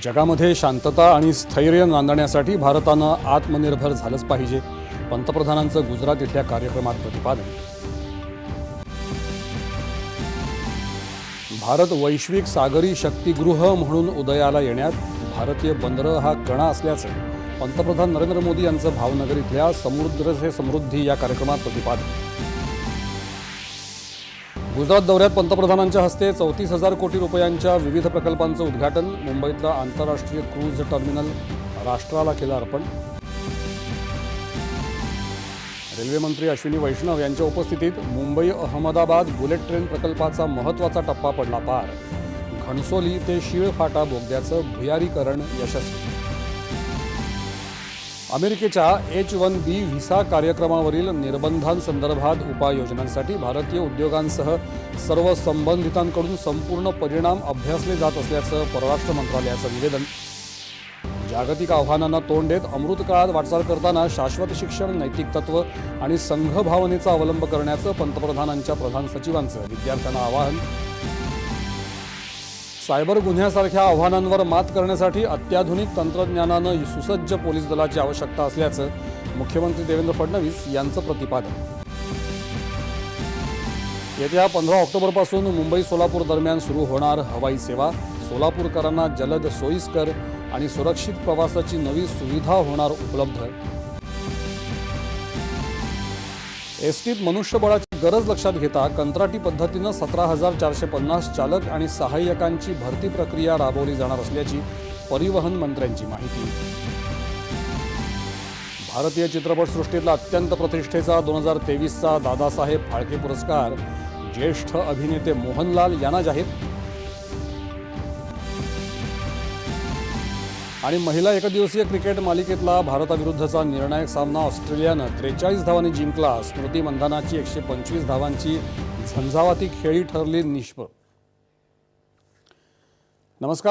जगामध्ये शांतता आणि स्थैर्य नांदण्यासाठी भारतानं आत्मनिर्भर झालंच पाहिजे. पंतप्रधानांचं गुजरात इथल्या कार्यक्रमात प्रतिपादन. भारत वैश्विक सागरी शक्तिगृह म्हणून उदयाला येण्यात भारतीय बंदरं हा कणा असल्याचं पंतप्रधान नरेंद्र मोदी यांचं भावनगर इथल्या समुद्र से समृद्धी या कार्यक्रमात प्रतिपादन. गुजरात दौऱ्यात पंतप्रधानांच्या हस्ते चौतीस हजार कोटी रुपयांच्या विविध प्रकल्पांचं उद्घाटन. मुंबईतला आंतरराष्ट्रीय क्रूज टर्मिनल राष्ट्राला केलं अर्पण. रेल्वेमंत्री अश्विनी वैष्णव यांच्या उपस्थितीत मुंबई अहमदाबाद बुलेट ट्रेन प्रकल्पाचा महत्त्वाचा टप्पा पडला पार. घणसोली ते शीळफाटा बोगद्याचं भुयारीकरण यशस्वी अमेरिकेच्या एच वन बी व्हिसा कार्यक्रमावरील निर्बंधांसंदर्भात उपाययोजनांसाठी भारतीय उद्योगांसह सर्व संबंधितांकडून संपूर्ण परिणाम अभ्यासले जात असल्याचं परराष्ट्र मंत्रालयाचं निवेदन. जागतिक आव्हानांना तोंड देत अमृतकाळात वाटचाल करताना शाश्वत शिक्षण नैतिक तत्व आणि संघभावनेचा अवलंब करण्याचं पंतप्रधानांच्या प्रधान सचिवांचं विद्यार्थ्यांना आवाहन. सायबर गुन्ह्यासारख्या आव्हानांवर मात करण्यासाठी अत्याधुनिक तंत्रज्ञानानं सुसज्ज पोलीस दलाची आवश्यकता असल्याचं मुख्यमंत्री देवेंद्र फडणवीस यांचं प्रतिपादन. येत्या पंधरा ऑक्टोबरपासून मुंबई सोलापूर दरम्यान सुरू होणार हवाई सेवा. सोलापूरकरांना जलद सोयीस्कर आणि सुरक्षित प्रवासाची नवी सुविधा होणार उपलब्ध. एसटीत मनुष्यबळाची गरज लक्षात घेता कंत्राटी पद्धतीनं सतरा हजार चारशे पन्नास चालक आणि सहाय्यकांची भरती प्रक्रिया राबवली जाणार असल्याची परिवहन मंत्र्यांची माहिती. भारतीय चित्रपटसृष्टीतला अत्यंत प्रतिष्ठेचा दोन हजार तेवीसचा दादासाहेब फाळके पुरस्कार ज्येष्ठ अभिनेते मोहनलाल यांना जाहीर आणि महिला एकदिवसीय क्रिकेट मालिकेतला भारताविरुद्धचा निर्णायक सामना ऑस्ट्रेलियानं त्रेचाळीस धावांनी जिंकला. स्मृती मंधानाची एकशे पंचवीस धावांची झंझावाती खेळी ठरली निष्फळ नमस्कार